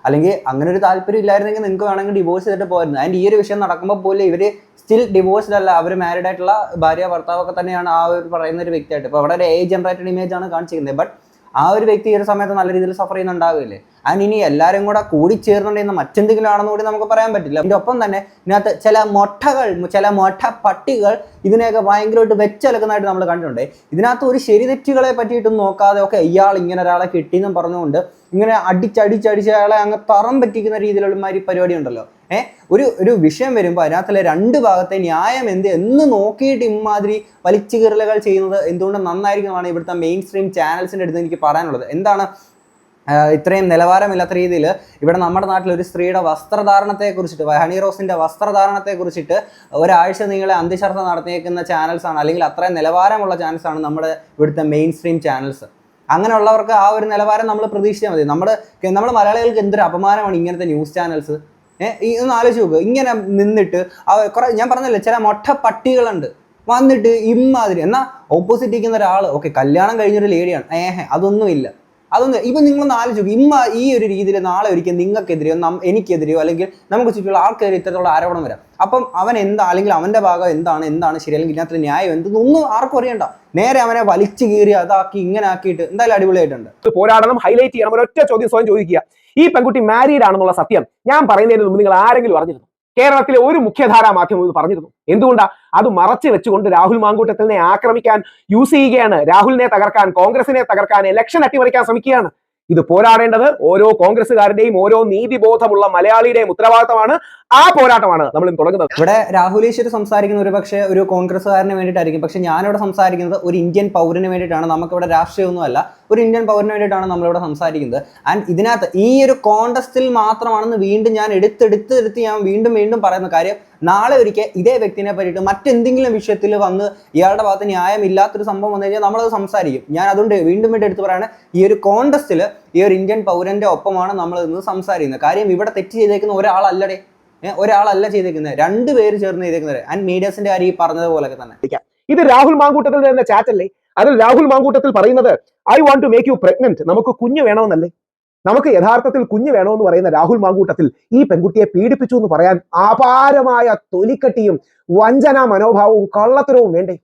അല്ലെങ്കിൽ അങ്ങനെ ഒരു താല്പര്യം ഇല്ലായിരുന്നെങ്കിൽ നിങ്ങൾക്ക് വേണമെങ്കിൽ ഡിവോഴ്സ് ചെയ്തിട്ട് പോയിരുന്നു ആൻഡ് ഈ ഒരു വിഷയം നടക്കുമ്പോൾ പോലും ഇവർ സ്റ്റിൽ ഡിവോഴ്സ്ഡ് അല്ല. അവർ മാരീഡ് ആയിട്ടുള്ള ഭാര്യ ഭർത്താവൊക്കെ തന്നെയാണ് ആ ഒരു പറയുന്ന ഒരു വ്യക്തിയായിട്ട്. ഇപ്പോൾ അവിടെ ഒരു ഏജ് ജനറേറ്റഡ് ഇമേജ് ആണ് കാണിച്ചിരിക്കുന്നത്. ബട്ട് ആ ഒരു വ്യക്തി ഈ ഒരു സമയത്ത് നല്ല രീതിയിൽ സഫർ ചെയ്യുന്നുണ്ടാവില്ലേ? ആൻഡ് ഇനി എല്ലാവരും കൂടെ കൂടി ചേർന്നുണ്ടെന്ന് മറ്റെന്തെങ്കിലും ആണെന്ന് കൂടി നമുക്ക് പറയാൻ പറ്റില്ല. അതിന്റെ ഒപ്പം തന്നെ ഇതിനകത്ത് ചില മൊട്ടകൾ ചില മൊട്ട പട്ടികൾ ഇതിനെയൊക്കെ ഭയങ്കരമായിട്ട് വെച്ചലക്കുന്നതായിട്ട് നമ്മൾ കണ്ടിട്ടുണ്ട്. ഇതിനകത്ത് ഒരു ശരി തെറ്റുകളെ പറ്റിയിട്ടും നോക്കാതെ ഒക്കെ ഇയാൾ ഇങ്ങനെ ഒരാളെ കിട്ടിയെന്നും പറഞ്ഞുകൊണ്ട് ഇങ്ങനെ അടിച്ചടിച്ചടിച്ച് അയാളെ അങ്ങ് തറം പറ്റിക്കുന്ന രീതിയിലുള്ള മാതിരി പരിപാടി ഉണ്ടല്ലോ. ഏഹ് ഒരു ഒരു വിഷയം വരുമ്പോൾ അതിനകത്തുള്ള രണ്ട് ഭാഗത്തെ ന്യായം എന്ത് എന്ന് നോക്കിയിട്ട് ഇമാതിരി വലിച്ചു കീറലുകൾ ചെയ്യുന്നത് എന്തുകൊണ്ട് നന്നായിരിക്കുന്നതാണ് ഇവിടുത്തെ മെയിൻ സ്ട്രീം ചാനൽസിന്റെ അടുത്ത് എനിക്ക് പറയാനുള്ളത്. എന്താണ്? ഇത്രയും നിലവാരമില്ലാത്ത രീതിയിൽ ഇവിടെ നമ്മുടെ നാട്ടിൽ ഒരു സ്ത്രീയുടെ വസ്ത്രധാരണത്തെ കുറിച്ചിട്ട് ഹണി റോസിന്റെ വസ്ത്രധാരണത്തെ കുറിച്ചിട്ട് ഒരാഴ്ച നിങ്ങളെ അന്ത്യചർച്ച നടത്തിയേക്കുന്ന ചാനൽസ് ആണ്. അല്ലെങ്കിൽ അത്രയും നിലവാരമുള്ള ചാനൽസ് ആണ് നമ്മുടെ ഇവിടുത്തെ മെയിൻ സ്ട്രീം ചാനൽസ് അങ്ങനെയുള്ളവർക്ക് ആ ഒരു നിലവാരം നമ്മൾ പ്രതീക്ഷിച്ചാൽ മതി. നമ്മുടെ നമ്മൾ മലയാളികൾക്ക് എന്തൊരു അപമാനമാണ് ഇങ്ങനത്തെ ന്യൂസ് ചാനൽസ് ഒന്ന് ആലോചിച്ച് നോക്കുക ഇങ്ങനെ നിന്നിട്ട് കുറെ ഞാൻ പറഞ്ഞില്ലേ ചില മൊട്ട പട്ടികളുണ്ട്. വന്നിട്ട് ഇമ്മാതിരി. എന്നാൽ ഓപ്പോസിറ്റ് ഇരിക്കുന്ന ഒരാൾ ഓക്കെ കല്യാണം കഴിഞ്ഞൊരു ലേഡിയാണ് ഏഹ് അതൊന്നുമില്ല. അതൊന്നും ഇപ്പം നിങ്ങളൊന്ന് ആലോചിച്ച് ഇമ്മ ഈ ഒരു രീതിയിൽ നാളെ ഒരിക്കൽ നിങ്ങൾക്കെതിരെയോ നം എനിക്കെതിരെയോ അല്ലെങ്കിൽ നമുക്ക് ചുറ്റുള്ള ആൾക്കെതിരെ ഇത്തരത്തിലുള്ള ആരോപണം വരാം. അപ്പം അവൻ എന്താ അല്ലെങ്കിൽ അവന്റെ ഭാഗം എന്താണ് എന്താണ് ശരി അല്ലെങ്കിൽ ഇതിനകത്ത് ന്യായം എന്തെന്നൊന്നും ആർക്കും അറിയണ്ട. നേരെ അവനെ വലിച്ചു കീറി അതാക്കി ഇങ്ങനെ ആക്കിയിട്ട് എന്തായാലും അടിപൊളിയായിട്ടുണ്ട്. പോരാടണം ഹൈലൈറ്റ് ചെയ്യണം ഒരൊറ്റ ചോദ്യം സ്വയം ചോദിക്കുക. ഈ പെൺകുട്ടി മാരീഡ് ആണെന്നുള്ള സത്യം ഞാൻ പറയുന്നതിന് മുമ്പ് നിങ്ങൾ ആരെങ്കിലും അറിഞ്ഞിരുന്നു? കേരളത്തിലെ ഒരു മുഖ്യധാരാ മാധ്യമം ഇത് പറഞ്ഞിരുന്നു. എന്തുകൊണ്ടാ? അത് മറച്ചു വെച്ചുകൊണ്ട് രാഹുൽ മാങ്കൂട്ടത്തിനെ ആക്രമിക്കാൻ യൂസ് ചെയ്യുകയാണ്. രാഹുലിനെ തകർക്കാൻ കോൺഗ്രസിനെ തകർക്കാൻ ഇലക്ഷൻ അട്ടിമറിക്കാൻ ശ്രമിക്കുകയാണ്. ഇത് പോരാടേണ്ടത് ഓരോ കോൺഗ്രസ്സുകാരുടെയും ഓരോ നീതിബോധമുള്ള മലയാളിയുടെയും ഉത്തരവാദിത്തമാണ്. ആ പോരാട്ടമാണ് നമ്മൾ തുടങ്ങുന്നത്. ഇവിടെ രാഹുൽ സംസാരിക്കുന്ന ഒരു പക്ഷേ ഒരു കോൺഗ്രസ്സുകാരന് വേണ്ടിയിട്ടായിരിക്കും. പക്ഷെ ഞാനിവിടെ സംസാരിക്കുന്നത് ഒരു ഇന്ത്യൻ പൗരന് വേണ്ടിയിട്ടാണ്. നമുക്കിവിടെ രാഷ്ട്രീയമൊന്നുമല്ല. ഒരു ഇന്ത്യൻ പൗരന് വേണ്ടിയിട്ടാണ് നമ്മളിവിടെ സംസാരിക്കുന്നത്. ആൻഡ് ഇതിനകത്ത് ഈ ഒരു കോണ്ടസ്റ്റിൽ മാത്രമാണെന്ന് വീണ്ടും ഞാൻ എടുത്തെടുത്ത് എടുത്ത് ഞാൻ വീണ്ടും വീണ്ടും പറയുന്ന കാര്യം നാളെ ഒരിക്കൽ ഇതേ വ്യക്തിനെ പറ്റിയിട്ട് മറ്റെന്തെങ്കിലും വിഷയത്തിൽ വന്ന് ഇയാളുടെ ഭാഗത്ത് ന്യായമില്ലാത്തൊരു സംഭവം വന്നു കഴിഞ്ഞാൽ നമ്മളത് സംസാരിക്കും. ഞാൻ അതുകൊണ്ട് വീണ്ടും വീണ്ടും എടുത്ത് പറയാണ് ഈ ഒരു കോണ്ടസ്റ്റിൽ ഈ ഒരു ഇന്ത്യൻ പൗരന്റെ ഒപ്പമാണ് നമ്മൾ ഇന്ന് സംസാരിക്കുന്നത്. കാര്യം ഇവിടെ തെറ്റ് ചെയ്തേക്കുന്ന ഒരാളല്ലടേ. ഒരാളല്ല ചെയ്തേക്കുന്നത്. രണ്ട് പേര് ചേർന്ന് ചെയ്തേക്കുന്നത് ആൻഡ് മീഡിയസിന്റെ കാര്യം ഈ പറഞ്ഞതുപോലൊക്കെ തന്നെ. ഇത് രാഹുൽ മാങ്കൂട്ടത്തിൽ തന്നെ ചാറ്റ് അല്ലേ? അതിൽ രാഹുൽ മാങ്കൂട്ടത്തിൽ പറയുന്നത് I want to make you pregnant നമുക്ക് കുഞ്ഞ് വേണമെന്നല്ലേ? നമുക്ക് യഥാർത്ഥത്തിൽ കുഞ്ഞ് വേണമെന്ന് പറയുന്ന രാഹുൽ മാങ്കൂട്ടത്തിൽ ഈ പെൺകുട്ടിയെ പീഡിപ്പിച്ചു എന്ന് പറയാൻ അപാരമായ തൊലിക്കട്ടിയും വഞ്ചന മനോഭാവവും കള്ളത്തരവും വേണ്ടേ?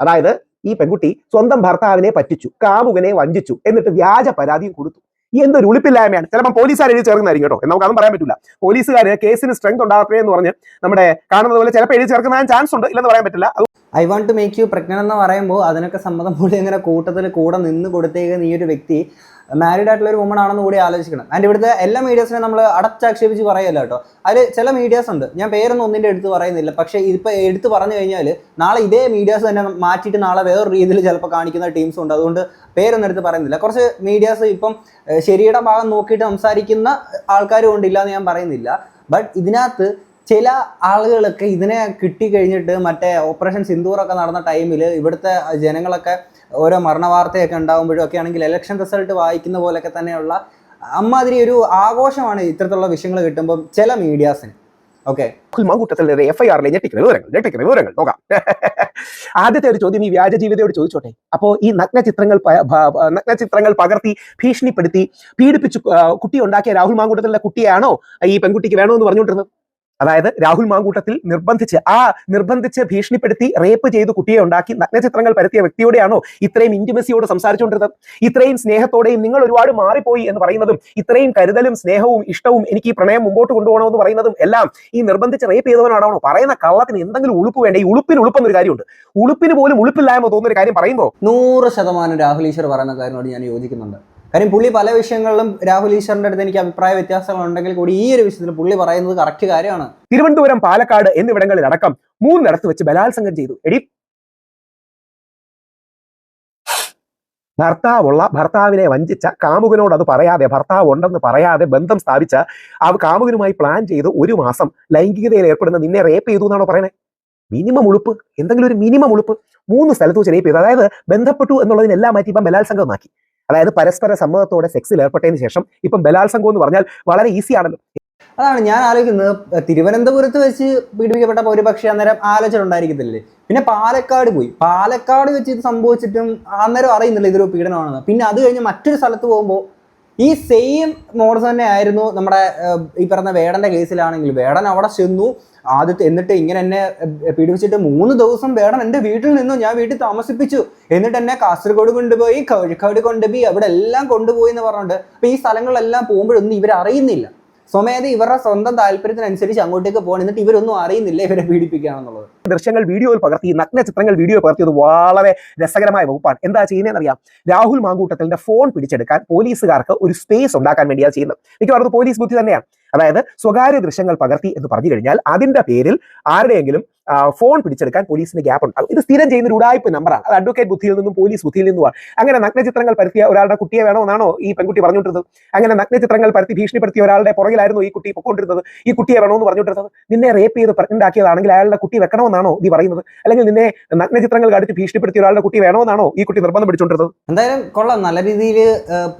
അതായത് ഈ പെൺകുട്ടി സ്വന്തം ഭർത്താവിനെ പറ്റിച്ചു കാമുകനെ വഞ്ചിച്ചു എന്നിട്ട് വ്യാജ പരാതിയും കൊടുത്തു. എന്തൊരു ഉളിപ്പില്ലായ്മയാണ്. ചിലപ്പോൾ പോലീസുകാർ എഴുതി ചേർക്കുന്നതായിരിക്കും കേട്ടോ. നമുക്ക് അതും പറയാൻ പറ്റില്ല പോലീസുകാർ കേസിന് സ്ട്രെങ്ത് ഉണ്ടാകട്ടെ എന്ന് പറഞ്ഞ് നമ്മുടെ കാണുന്നത് പോലെ ചിലപ്പോൾ എഴുതി ചേർക്കുന്ന ചാൻസ് ഉണ്ട്. ഇല്ലെന്ന് പറയാൻ പറ്റില്ല. I want to make you pregnant എന്ന് പറയുമ്പോൾ അതിനൊക്കെ സമ്മതം കൂടി അങ്ങനെ കൂട്ടത്തിൽ കൂടെ നിന്ന് കൊടുത്തേക്കുന്ന ഈ ഒരു വ്യക്തി മാരീഡ് ആയിട്ടുള്ള ഒരു വുമൺ ആണെന്ന് കൂടി ആലോചിക്കണം. ആൻഡ് ഇവിടുത്തെ എല്ലാ മീഡിയസിനെ നമ്മൾ അടച്ചാക്ഷേപിച്ച് പറയല്ല കേട്ടോ. അതിൽ ചില മീഡിയാസ് ഉണ്ട്. ഞാൻ പേരൊന്നും ഒന്നിന്റെ എടുത്ത് പറയുന്നില്ല. പക്ഷേ ഇതിപ്പോൾ എടുത്ത് പറഞ്ഞു കഴിഞ്ഞാൽ നാളെ ഇതേ മീഡിയാസ് തന്നെ മാറ്റിയിട്ട് നാളെ വേറൊരു രീതിയിൽ ചിലപ്പോൾ കാണിക്കുന്ന ടീംസ് ഉണ്ട്. അതുകൊണ്ട് പേരൊന്നും എടുത്ത് പറയുന്നില്ല. കുറച്ച് മീഡിയാസ് ഇപ്പം ശരിയുടെ ഭാഗം നോക്കിയിട്ട് സംസാരിക്കുന്ന ആൾക്കാരും ഉണ്ടില്ല എന്ന് ഞാൻ പറയുന്നില്ല. ബട്ട് ഇതിനകത്ത് ചില ആളുകളൊക്കെ ഇതിനെ കിട്ടിക്കഴിഞ്ഞിട്ട് മറ്റേ ഓപ്പറേഷൻ സിന്ദൂറൊക്കെ നടന്ന ടൈമിൽ ഇവിടുത്തെ ജനങ്ങളൊക്കെ ഓരോ മരണ വാർത്തയൊക്കെ ഉണ്ടാകുമ്പോഴും ഒക്കെ ആണെങ്കിൽ ഇലക്ഷൻ റിസൾട്ട് വായിക്കുന്ന പോലെയൊക്കെ തന്നെയുള്ള അമ്മാതിരി ഒരു ആഘോഷമാണ് ഇത്തരത്തിലുള്ള വിഷയങ്ങൾ കിട്ടുമ്പോൾ ചില മീഡിയാസിന്. വിവരങ്ങൾ വിവരങ്ങൾ. നോക്കാം. ആദ്യത്തെ ഒരു ചോദ്യം ഈ വ്യാജ ജീവിതയോട് ചോദിച്ചോട്ടെ. അപ്പോ ഈ നഗ്ന ചിത്രങ്ങൾ നഗ്ന ചിത്രങ്ങൾ പകർത്തി ഭീഷണിപ്പെടുത്തി പീഡിപ്പിച്ചു കുട്ടി ഉണ്ടാക്കിയ രാഹുൽ മാങ്കൂട്ടത്തിലെ കുട്ടിയാണോ ഈ പെൺകുട്ടിക്ക് വേണോ വേണമെന്ന് പറഞ്ഞുകൊണ്ടിരുന്നത്? അതായത് രാഹുൽ മാങ്കൂട്ടത്തിൽ നിർബന്ധിച്ച് ആ നിർബന്ധിച്ച് ഭീഷണിപ്പെടുത്തി റേപ്പ് ചെയ്ത് കുട്ടിയെ ഉണ്ടാക്കി നഗ്നചിത്രങ്ങൾ പരത്തിയ വ്യക്തിയോടെയാണോ ഇത്രയും ഇന്റിമസിയോട് സംസാരിച്ചുകൊണ്ടിരുന്നത്? ഇത്രയും സ്നേഹത്തോടെയും നിങ്ങൾ ഒരുപാട് മാറിപ്പോയി എന്ന് പറയുന്നതും ഇത്രയും കരുതലും സ്നേഹവും ഇഷ്ടവും എനിക്ക് ഈ പ്രണയം മുമ്പോട്ട് കൊണ്ടുപോകണമെന്ന് പറയുന്നതും എല്ലാം ഈ നിർബന്ധിച്ച് റേപ്പ് ചെയ്തവനാണോ? പറയുന്ന കള്ളത്തിന് എന്തെങ്കിലും ഉളുപ്പ് വേണ്ട? ഈ ഉളുപ്പിന് ഉളുപ്പെന്നൊരു കാര്യമുണ്ട്. ഉളുപ്പിന് പോലും ഉളുപ്പില്ലായ്മ തോന്നുന്ന ഒരു കാര്യം പറയുമ്പോൾ നൂറ് ശതമാനം രാഹുൽ ഈശ്വർ പറയുന്ന കാര്യങ്ങളോട് ഞാൻ യോജിക്കുന്നുണ്ട്. കാര്യം പുള്ളി പല വിഷയങ്ങളിലും രാഹുൽ ഈശ്വറിന്റെ അടുത്ത് എനിക്ക് അഭിപ്രായ വ്യത്യാസങ്ങൾ ഉണ്ടെങ്കിൽ കൂടി ഈ ഒരു വിഷയത്തിൽ പുള്ളി പറയുന്നത് കറക്റ്റ് കാര്യമാണ്. തിരുവനന്തപുരം പാലക്കാട് എന്നിവിടങ്ങളിൽ അടക്കം മൂന്നിടത്ത് വെച്ച് ബലാത്സംഗം ചെയ്തു. എടി. ഭർത്താവുള്ള ഭർത്താവിനെ വഞ്ചിച്ച കാമുകനോട് അത് പറയാതെ ഭർത്താവ് ഉണ്ടെന്ന് പറയാതെ ബന്ധം സ്ഥാപിച്ച ആ കാമുകനുമായി പ്ലാൻ ചെയ്ത് ഒരു മാസം ലൈംഗികതയിൽ ഏർപ്പെടുന്ന നിന്നെ റേപ്പ് ചെയ്തു എന്നാണോ പറയുന്നത് മിനിമം ഉളുപ്പ് എന്തെങ്കിലും ഒരു മിനിമം ഉളുപ്പ് മൂന്ന് സ്ഥലത്ത് വെച്ച് റേപ്പ് ചെയ്തു. അതായത് ബന്ധപ്പെട്ടു എന്നുള്ളതിനെല്ലാം മാറ്റി ഇപ്പം ബലാത്സംഗം ആക്കി അതായത് പരസ്പര സമ്മതത്തോടെ സെക്സിൽ ഏർപ്പെട്ടതിന് ശേഷം ഇപ്പം ബലാത്സംഗം എന്ന് പറഞ്ഞാൽ വളരെ ഈസിയാണല്ലോ അതാണ് ഞാൻ ആലോചിക്കുന്നത്. തിരുവനന്തപുരത്ത് വെച്ച് പീഡിപ്പിക്കപ്പെട്ട ഒരു പക്ഷേ അന്നേരം ആലോചന ഉണ്ടായിരിക്കത്തില്ലേ? പിന്നെ പാലക്കാട് പോയി. പാലക്കാട് വെച്ച് ഇത് സംഭവിച്ചിട്ടും അന്നേരം അറിയുന്നില്ല ഇതൊരു പീഡനമാണെന്ന്. പിന്നെ അത് കഴിഞ്ഞ് മറ്റൊരു സ്ഥലത്ത് പോകുമ്പോൾ ഈ സെയിം മോഡസ് തന്നെ ആയിരുന്നു നമ്മുടെ ഈ പറഞ്ഞ വേടന്റെ കേസിലാണെങ്കിൽ വേടൻ അവിടെ ചെന്നു. ആദ്യത്തെ എന്നിട്ട് ഇങ്ങനെ എന്നെ പീഡിപ്പിച്ചിട്ട് മൂന്ന് ദിവസം വേടൻ എന്റെ വീട്ടിൽ നിന്നു. ഞാൻ വീട്ടിൽ താമസിപ്പിച്ചു. എന്നിട്ട് എന്നെ കാസർഗോഡ് കൊണ്ടുപോയി കോഴിക്കോട് കൊണ്ടുപോയി. അവിടെ എല്ലാം കൊണ്ടുപോയി എന്ന് പറഞ്ഞിട്ട് അപ്പൊ ഈ സ്ഥലങ്ങളിലെല്ലാം പോകുമ്പോഴൊന്നും ഇവർ അറിയുന്നില്ല സ്വമേധ ഇവരുടെ സ്വന്തം താല്പര്യത്തിനനുസരിച്ച് അങ്ങോട്ടേക്ക് പോകണം എന്നിട്ട് ഇവരൊന്നും അറിയുന്നില്ല ഇവരെ പീഡിപ്പിക്കുകയാണെന്നുള്ളത്. ദൃശ്യങ്ങൾ വീഡിയോയിൽ പകർത്തി നഗ്ന ചിത്രങ്ങൾ വീഡിയോ പകർത്തിയത് വളരെ രസകരമായ വകുപ്പാണ്. എന്താ ചെയ്യുന്നതെന്ന് അറിയാം? രാഹുൽ മാങ്കൂട്ടത്തിന്റെ ഫോൺ പിടിച്ചെടുക്കാൻ പോലീസുകാർക്ക് ഒരു സ്പേസ് ഉണ്ടാക്കാൻ വേണ്ടിയാണ് ചെയ്യുന്നത്. എനിക്ക് പറഞ്ഞത് പോലീസ് ബുദ്ധി തന്നെയാണ് അതായത് സ്വകാര്യ ദൃശ്യങ്ങൾ പകർത്തി എന്ന് പറഞ്ഞു കഴിഞ്ഞാൽ അതിന്റെ പേരിൽ ആരുടെയെങ്കിലും ഫോൺ പിടിച്ചെടുക്കാൻ പോലീസിന് ഗ്യാപ്പ് ഉണ്ടാകും ഇത് സ്ഥിരം ചെയ്യുന്ന ഒരു ഉടായ്പ നമ്പറാണ് അത് അഡ്വക്കേറ്റ് ബുദ്ധിയിൽ നിന്നും പോലീസ് ബുദ്ധിയിൽ നിന്നുമാണ് അങ്ങനെ നഗ്നചിത്രങ്ങൾ പരത്തിയ ഒരാളുടെ കുട്ടിയെ വേണമെന്നാണോ ഈ പെൺകുട്ടി പറഞ്ഞുകൊണ്ടിരുന്നത്? അങ്ങനെ നഗ്നചിത്രങ്ങൾ പരത്തി ഭീഷണിപ്പെടുത്തിയ ഒരാളുടെ പുറകിലായിരുന്നു ഈ കുട്ടി പൊക്കൊണ്ടിരുന്നത്. ഈ കുട്ടിയെ വേണമെന്ന് പറഞ്ഞുകൊണ്ടിരുന്നത്. നിന്നെ റേപ്പ് ചെയ്ത് പ്രഗ്നന്റ് ആക്കിയതാണെങ്കിൽ അയാളുടെ കുട്ടി വെക്കണമെന്നാണോ നീ പറയുന്നത്? അല്ലെങ്കിൽ നിന്നെ നഗ്നചിത്രങ്ങൾ കാണിച്ച് ഭീഷണിപ്പെടുത്തിയ ഒരാളുടെ കുട്ടി വേണമെന്നാണോ ഈ കുട്ടി നിർബന്ധം പിടിച്ചുകൊണ്ടിരുന്നത് എന്തായാലും കൊള്ളാം. നല്ല രീതിയിൽ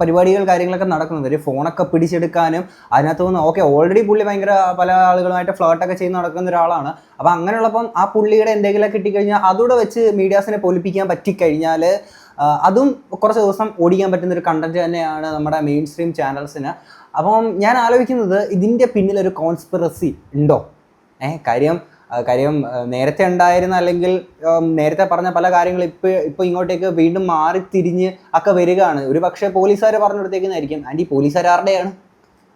പരിപാടികൾ കാര്യങ്ങളൊക്കെ നടക്കുന്നത് ഒരു ഫോണൊക്കെ പിടിച്ചെടുക്കാനും അതിനകത്ത് നിന്ന് ഓക്കെ ഓൾറെഡി പുള്ളി ഭയങ്കര പല ആളുകളുമായിട്ട് ഫ്ലോട്ടൊക്കെ ചെയ്ത് നടക്കുന്ന ഒരാളാണ്. അപ്പൊ അങ്ങനെയുള്ളപ്പം ആ പുള്ളിയുടെ എന്തെങ്കിലും കിട്ടിക്കഴിഞ്ഞാൽ അതൂടെ വെച്ച് മീഡിയാസിനെ പൊലിപ്പിക്കാൻ പറ്റിക്കഴിഞ്ഞാൽ അതും കുറച്ച് ദിവസം ഓടിക്കാൻ പറ്റുന്ന ഒരു കണ്ടന്റ് തന്നെയാണ് നമ്മുടെ മെയിൻ സ്ട്രീം ചാനൽസിന് അപ്പം ഞാൻ ആലോചിക്കുന്നത് ഇതിന്റെ പിന്നിൽ ഒരു കോൺസ്പിറസി ഉണ്ടോ? ഏഹ് കാര്യം കാര്യം നേരത്തെ ഉണ്ടായിരുന്ന അല്ലെങ്കിൽ നേരത്തെ പറഞ്ഞ പല കാര്യങ്ങളും ഇപ്പോൾ ഇപ്പോൾ ഇങ്ങോട്ടേക്ക് വീണ്ടും മാറി തിരിഞ്ഞ് ഒക്കെ വരികയാണ്. ഒരു പക്ഷേ പോലീസുകാർ പറഞ്ഞെടുത്തേക്കുന്നതായിരിക്കും ആന്റി ഈ ആരുടെയാണ്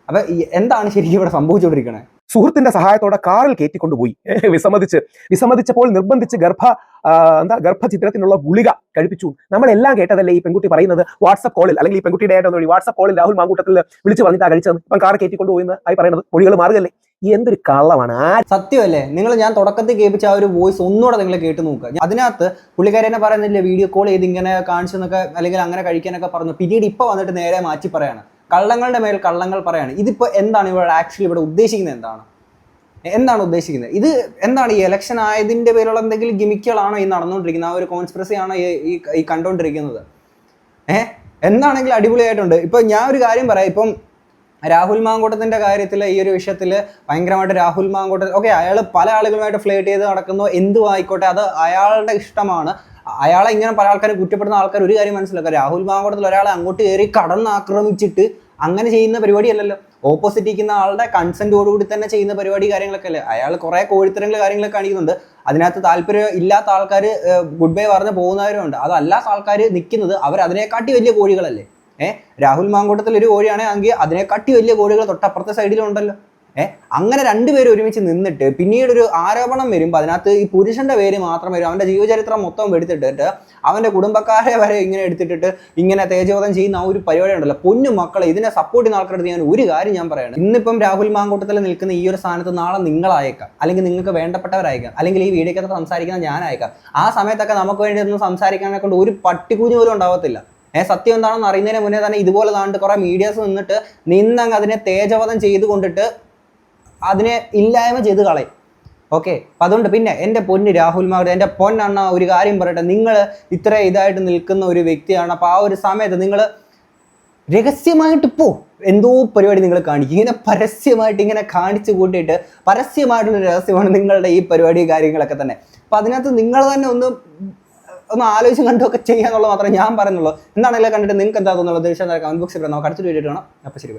അപ്പൊ എന്താണ് ശരിക്കും ഇവിടെ സംഭവിച്ചുകൊണ്ടിരിക്കണേ? സുഹൃത്തിന്റെ സഹായത്തോടെ കാറിൽ കയറ്റിക്കൊണ്ടുപോയി. വിസമ്മതിച്ച് വിസമ്മതിച്ചപ്പോൾ നിർബന്ധിച്ച് ഗർഭ എന്താ ഗർഭചിത്രത്തിനുള്ള ഗുളിക കഴിപ്പിച്ചു. നമ്മളെല്ലാം കേട്ടതല്ലേ ഈ പെൺകുട്ടി പറയുന്നത്? വാട്സപ്പ് കോളിൽ അല്ലെങ്കിൽ ഈ പെൺകുട്ടിയുടെ ആയിട്ട് വഴി വാട്സപ്പ് കോളിൽ രാഹുൽ മാങ്കൂട്ടത്തിൽ വിളിച്ച് പറഞ്ഞിട്ടാ കഴിച്ചത്. ഇപ്പം കാർ കയറ്റിക്കൊണ്ടുപോയി എന്ന് ആയി പറയുന്നത്. മൊഴികൾ മാറുകയല്ലേ? എന്തൊരു കള്ളമാണ്? ആ സത്യമല്ലേ? നിങ്ങൾ ഞാൻ തുടക്കത്തിൽ കേൾപ്പിച്ച ആ ഒരു വോയിസ് ഒന്നുകൂടെ നിങ്ങൾ കേട്ട് നോക്കുക. അതിനകത്ത് പുള്ളിക്കാരി തന്നെ പറയുന്നില്ലേ വീഡിയോ കോൾ ചെയ്ത് ഇങ്ങനെ കാണിച്ചെന്നൊക്കെ അല്ലെങ്കിൽ അങ്ങനെ കഴിക്കാനൊക്കെ പറഞ്ഞു. പിന്നീട് ഇപ്പൊ വന്നിട്ട് നേരെ മാറ്റി പറയാണ്. കള്ളങ്ങളുടെ മേൽ കള്ളങ്ങൾ പറയാണ്. ഇതിപ്പോൾ എന്താണ് ഇവിടെ ആക്ച്വലി ഇവിടെ ഉദ്ദേശിക്കുന്നത് എന്താണ്? എന്താണ് ഉദ്ദേശിക്കുന്നത്? ഇത് എന്താണ് ഈ ഇലക്ഷൻ ആയതിന്റെ പേരിലുള്ള എന്തെങ്കിലും ഗിമിക്കുകളാണോ ഈ നടന്നുകൊണ്ടിരിക്കുന്നത്? ആ ഒരു കോൺസ്പിറസി ആണോ ഈ ഈ- കണ്ടുകൊണ്ടിരിക്കുന്നത്? ഏഹ് എന്താണെങ്കിലും അടിപൊളിയായിട്ടുണ്ട്. ഇപ്പോൾ ഞാൻ ഒരു കാര്യം പറയാം. ഇപ്പം രാഹുൽ മാങ്കോട്ടത്തിന്റെ കാര്യത്തിൽ ഈ ഒരു വിഷയത്തിൽ ഭയങ്കരമായിട്ട് രാഹുൽ മാങ്കോട്ട ഓക്കെ അയാൾ പല ആളുകളുമായിട്ട് ഫ്ലേറ്റ് ചെയ്ത് നടക്കുന്നു. എന്തും ആയിക്കോട്ടെ അത് അയാളുടെ ഇഷ്ടമാണ്. അയാളെ ഇങ്ങനെ പല ആൾക്കാരും കുറ്റപ്പെടുന്ന ആൾക്കാർ ഒരു കാര്യം മനസ്സിലാക്കുക രാഹുൽ മാങ്കോടത്തിൽ ഒരാളെ അങ്ങോട്ട് കയറി കടന്നാക്രമിച്ചിട്ട് അങ്ങനെ ചെയ്യുന്ന പരിപാടി അല്ലല്ലോ ഓപ്പോസിറ്റ് ഇരിക്കുന്ന ആളുടെ കൺസെന്റോടുകൂടി തന്നെ ചെയ്യുന്ന പരിപാടി കാര്യങ്ങളൊക്കെ അല്ലേ? അയാൾ കുറേ കോഴിത്തരങ്ങൾ കാര്യങ്ങളൊക്കെ കാണിക്കുന്നുണ്ട്. അതിനകത്ത് താല്പര്യം ഇല്ലാത്ത ആൾക്കാർ ഗുഡ് ബൈ പറഞ്ഞ് പോകുന്നവരുണ്ട് അതല്ലാത്ത ആൾക്കാർ നിൽക്കുന്നത് അവർ അതിനെക്കാട്ടി വലിയ കോഴികളല്ലേ? ഏഹ് രാഹുൽ മാങ്കോട്ടത്തിൽ ഒരു കോഴിയാണെങ്കിൽ അതിനെക്കാട്ടി വലിയ കോഴികൾ തൊട്ടപ്പുറത്തെ സൈഡിലുണ്ടല്ലോ ഏഹ് അങ്ങനെ രണ്ടുപേരും ഒരുമിച്ച് നിന്നിട്ട് പിന്നീട് ഒരു ആരോപണം വരുമ്പോൾ അതിനകത്ത് ഈ പുരുഷന്റെ പേര് മാത്രം വരും. അവന്റെ ജീവചരിത്രം മൊത്തം എടുത്തിട്ടിട്ട് അവന്റെ കുടുംബക്കാരെ വരെ ഇങ്ങനെ എടുത്തിട്ടിട്ട് ഇങ്ങനെ തേജോധം ചെയ്യുന്ന ആ ഒരു പരിപാടി ഉണ്ടല്ലോ. പൊന്നു മക്കളെ ഇതിനെ സപ്പോർട്ട് ചെയ്യുന്ന ആൾക്കാരുടെ ഞാൻ ഒരു കാര്യം ഞാൻ പറയണം. ഇന്നിപ്പം രാഹുൽ മാങ്കൂട്ടത്തിൽ നിൽക്കുന്ന ഈ ഒരു സ്ഥാനത്ത് നാളെ നിങ്ങളായേക്കാം. അല്ലെങ്കിൽ നിങ്ങൾക്ക് വേണ്ടപ്പെട്ടവരായേക്കാം. അല്ലെങ്കിൽ ഈ വീഡിയോക്കകത്ത് സംസാരിക്കുന്ന ഞാൻ ഞാനായേക്കാം. ആ സമയത്തൊക്കെ നമുക്ക് വേണ്ടി ഒന്നും സംസാരിക്കാനെ കൊണ്ട് ഒരു പട്ടിക്കൂഞ്ഞ് പോലും ഉണ്ടാവത്തില്ല. ഏ സത്യം എന്താണെന്ന് അറിയുന്നതിന് മുന്നേ തന്നെ ഇതുപോലെ താണ്ട് കുറെ മീഡിയാസ് നിന്നിട്ട് നിന്നങ്ങ് അതിനെ തേജവധം ചെയ്ത് കൊണ്ടിട്ട് അതിനെ ഇല്ലായ്മ ചെയ്ത് കളയും. ഓക്കെ അപ്പം അതുകൊണ്ട് പിന്നെ എന്റെ പൊന്ന് രാഹുൽ മാവട്ടെ എന്റെ പൊന്നണ്ണ ഒരു കാര്യം പറയട്ടെ. നിങ്ങൾ ഇത്ര ഇതായിട്ട് നിൽക്കുന്ന ഒരു വ്യക്തിയാണ്. അപ്പോൾ ആ ഒരു സമയത്ത് നിങ്ങൾ രഹസ്യമായിട്ട് പോ. എന്തോ പരിപാടി നിങ്ങൾ കാണിക്കും. ഇങ്ങനെ പരസ്യമായിട്ട് ഇങ്ങനെ കാണിച്ചു കൂട്ടിയിട്ട് പരസ്യമായിട്ടുള്ള രഹസ്യമാണ് നിങ്ങളുടെ ഈ പരിപാടി കാര്യങ്ങളൊക്കെ തന്നെ. അപ്പം അതിനകത്ത് നിങ്ങൾ തന്നെ ഒന്ന് ഒന്ന് ആലോചിച്ച് കണ്ടൊക്കെ ചെയ്യാന്നുള്ളത് മാത്രമേ ഞാൻ പറയുന്നുള്ളൂ. എന്താണെങ്കിലും കണ്ടിട്ട് നിങ്ങൾക്ക് എന്താ തോന്നുള്ളത് തീർച്ചയായും കമന്റ് ബോക്സിൽ നമുക്ക് അടുത്തൊരു വീഡിയോ കാണാം. അപ്പോൾ ശരി.